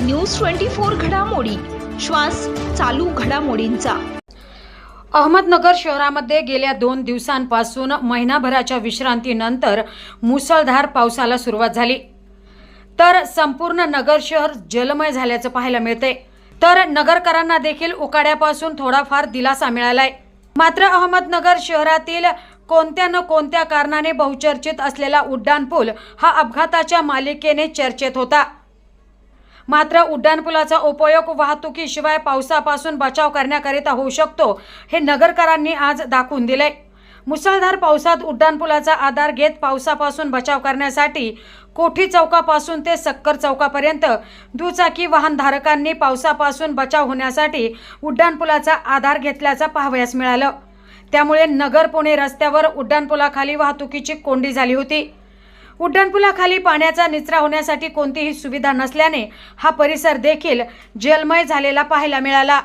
News twenty four घडामोडी. श्वास चालू घडामोडींचा. अहमदनगर शहरामध्ये गेल्या दोन दिवसांपासून महिनाभराच्या विश्रांतीनंतर मुसळधार पावसाला सुरुवात झाली. तर संपूर्ण नगर शहर जलमय झाल्याचं पाहायला मिळते तर नगरकरांना देखील उकाड्यापासून थोडाफार दिलासा मिळालाय. मात्र अहमदनगर शहरातील कोणत्या न कोणत्या कारणाने बहुचर्चित असलेला उड्डाणपूल हा अपघाताच्या मालिकेने चर्चेत होता. मात्र उड्डाणपुलाचा उपयोग वाहतुकीशिवाय पावसापासून बचाव करण्याकरिता होऊ शकतो हे नगरकरांनी आज दाखवून दिले मुसळधार पावसात उड्डाणपुलाचा आधार घेत पावसापासून बचाव करण्यासाठी कोठी चौकापासून ते सक्कर चौकापर्यंत दुचाकी वाहनधारकांनी पावसापासून बचाव होण्यासाठी उड्डाणपुलाचा आधार घेतल्याचं पाहावयास मिळालं. त्यामुळे नगर पुणे रस्त्यावर उड्डाणपुलाखाली वाहतुकीची कोंडी झाली होती. उड्डाणपुलाखाली पाण्याचा निचरा होण्यासाठी कोणतीही सुविधा नसल्याने हा परिसर देखील जलमय झालेला पाहायला मिळाला.